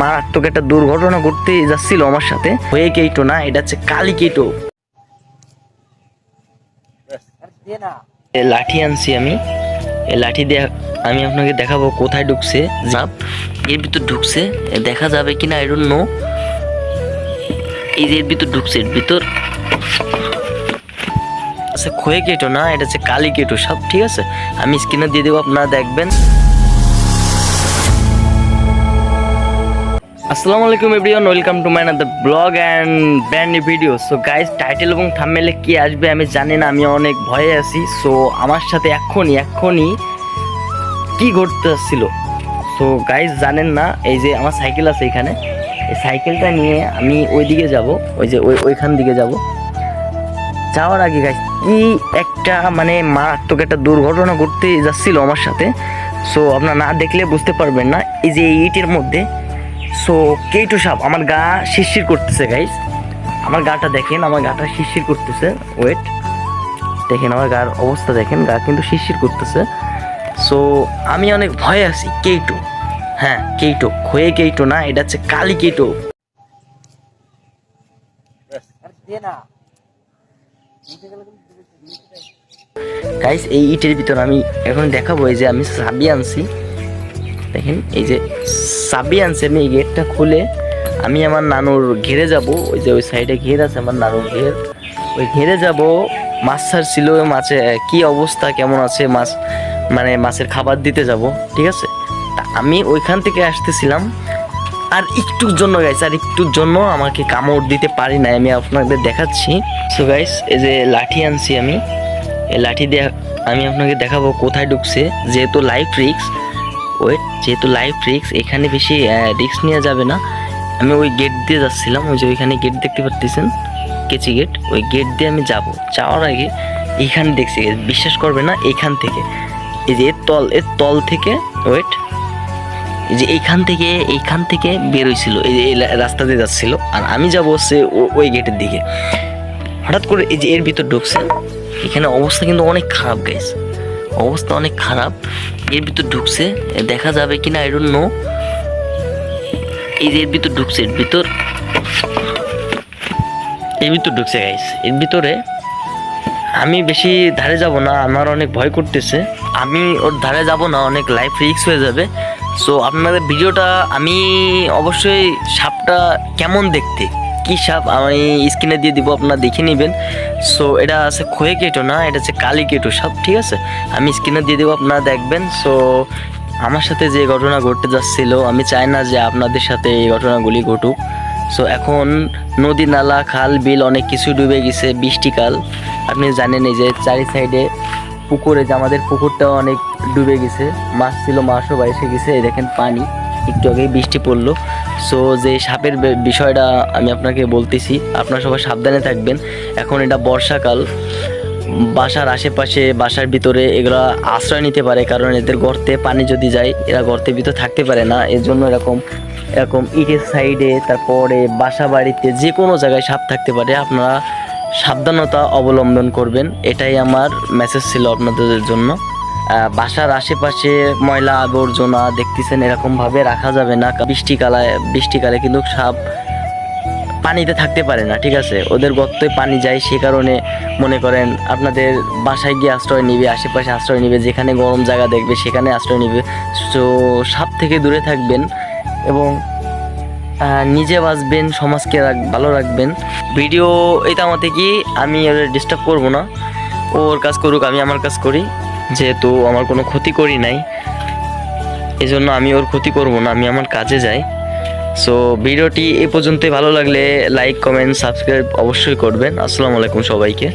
মারাত্মক একটা দুর্ঘটনা ঘটতে যাচ্ছিল আমার সাথে। হয়ে কেইটো না, এটা হচ্ছে কালি কেটো লাঠি আনছি আমি। লাঠি দিয়ে আমি আপনাকে দেখাবো কোথায় ঢুকছে। জাপ এর ভিতর ঢুকছে। দেখা যাবে কিনা আই ডোন্ট নো এই যে এর ভিতর ঢুকছে, এর ভিতর। আচ্ছা খয়ে কেটো না, এটা হচ্ছে কালি কেটো সব ঠিক আছে? আমি স্ক্রিনে দিয়ে দেবো, আপনারা দেখবেন। আসসালামু আলাইকুম everyone, welcome to my another blog and brand new video so guys title এবং থাম্বনেলে কি আসবে আমি জানি না, আমি অনেক ভয়ে আছি। সো আমার সাথে এক্ষুনি এক্ষুনি কি ঘটতে আসছিল? সো গাইজ জানেন না, এই যে আমার সাইকেল আছে এখানে। এই সাইকেলটা নিয়ে আমি ওই দিকে যাব, ওই যে ওই ওইখান দিকে যাব। যাওয়ার আগে গাইস কি একটা মানে মারাত্মক একটা দুর্ঘটনা ঘটতে যাচ্ছিল আমার সাথে। সো আপনারা না দেখলে বুঝতে পারবেন না, এই যে ইটের মধ্যে সো কেইটু সাপ, আমার গা শিরশির করতেছে গাইস আমার গাটা দেখেন, আমার গাটা শিরশির করতেছে ওয়েট দেখেন, আমার গার অবস্থা দেখেন, গা কিন্তু শিরশির করতেছে। সো আমি অনেক ভয়ে আছি কেইটু হ্যাঁ কেইটো খয়ে কেইটো না, এটা হচ্ছে কালি কেইটো গাইস এই ইটের ভিতর আমি এখন দেখাবো, এই যে আমি সাবি আনছি। দেখেন, এই যে চাবি আনছে আমি এই গেটটা খুলে আমি আমার নানুর ঘেরে যাব। ওই যে ওই সাইডে ঘের আছে আমার নানুর ঘের। ওই ঘেরে যাব। মাছ ছাড়ছিল, ওই মাছে কি অবস্থা, কেমন আছে মাছ? মানে মাছের খাবার দিতে যাব, ঠিক আছে? তা আমি ওইখান থেকে আসতেছিলাম। আর একটুর জন্য গাইস আর একটুর জন্য আমাকে কামড় দিতে পারি না আমি আপনাদের দেখাচ্ছি। সো গাইস এই যে লাঠি আনছি আমি। এই লাঠি দিয়ে আমি আপনাকে দেখাবো কোথায় ঢুকছে, যেহেতু লাইফ রিক্স ওয়েট, যেহেতু লাইফ রিক্স এখানে বেশি রিক্স নেওয়া যাবে না। আমি ওই গেট দিয়ে যাচ্ছিলাম, ওই যে ওইখানে গেট দেখতে পাচ্ছেন কেচি গেট ওই গেট দিয়ে আমি যাব। যাওয়ার আগে এইখানে দেখছি, বিশ্বাস করবে না এইখান থেকে। এই যে এর তল এর তল থেকে ওয়েট এই যে এইখান থেকে এইখান থেকে বেরোইছিল এই যে রাস্তা দিয়ে যাচ্ছিল। আর আমি যাব ও- ওই গেটের দিকে। হঠাৎ করে এই যে এর ভিতর ঢুকছে, এখানে অবস্থা কিন্তু অনেক খারাপ গাইস অবস্থা অনেক খারাপ। এর ভিতর ঢুকছে, দেখা যাবে কিনা আই ডোন্ট নো এই যে এর ভিতর ঢুকছে, এর ভিতর এর ভিতর ঢুকছে গাইস এর ভিতরে আমি বেশি ধারে যাব না, আমার অনেক ভয় করতেছে। আমি ওর ধারে যাব না, অনেক লাইফ রিস্ক হয়ে যাবে। সো আপনাদের ভিডিওটা আমি অবশ্যই সাপটা কেমন দেখতে? কি সাপ? আমি স্ক্রিনে দিয়ে দিব, আপনারা দেখে নেবেন। সো এটা আছে খয়ে কেটো না, এটা হচ্ছে কালি কেটো সাপ, ঠিক আছে? আমি স্ক্রিনে দিয়ে দেবো, আপনারা দেখবেন। সো আমার সাথে যে ঘটনা ঘটতে যাচ্ছিল, আমি চাই না যে আপনাদের সাথে এই ঘটনাগুলি ঘটুক। সো এখন নদী, নালা, খাল, বিল, অনেক কিছু ডুবে গেছে, বৃষ্টিকাল। আপনি জানেন এই যে চারি সাইডে পুকুরে যে আমাদের পুকুরটাও অনেক ডুবে গেছে। মাছ ছিল, মাছও বাইসে গেছে, এই দেখেন পানি। একটু আগেই বৃষ্টি পড়ল। সো যে সাপের বিষয়টা আমি আপনাকে বলতেছি, আপনারা সবাই সাবধানে থাকবেন। এখন এটা বর্ষাকাল। বাসার আশেপাশে, বাসার ভিতরে এগুলা আশ্রয় নিতে পারে, কারণ এদের গর্তে পানি যদি যায়, এরা গর্তের ভিতর থাকতে পারে না। এর জন্য এরকম এরকম ইটের সাইডে তারপরে বাসা বাড়িতে যে কোনো জায়গায় সাপ থাকতে পারে। আপনারা সাবধানতা অবলম্বন করবেন। এটাই আমার মেসেজ ছিল আপনাদের জন্য। বাসার আশেপাশে ময়লা আবর্জনা দেখতেছেন, এরকমভাবে রাখা যাবে না। বৃষ্টিকালে বৃষ্টিকালে কিন্তু সাপ পানিতে থাকতে পারে না, ঠিক আছে? ওদের গর্তে পানি যায়, সে কারণে মনে করেন আপনাদের বাসায় গিয়ে আশ্রয় নিবে, আশেপাশে আশ্রয় নিবে, যেখানে গরম জায়গা দেখবে, সেখানে আশ্রয় নিবে। তো সাপ থেকে দূরে থাকবেন এবং নিজে বাঁচবেন, সমাজকে রাখ- ভালো রাখবেন। ভিডিও এটা আমাতে কি আমি ওদের ডিস্টার্ব করব না। ওর কাজ করুক, আমি আমার কাজ করি। যেহেতু আমার কোনো ক্ষতি করি নাই, এজন্য জন্য আমি ওর ক্ষতি করব না, আমি আমার কাজে যাই। সো ভিডিওটি এ পর্যন্ত ভালো লাগলে লাইক কমেন্ট সাবস্ক্রাইব অবশ্যই করবেন। আসসালামু আলাইকুম সবাইকে।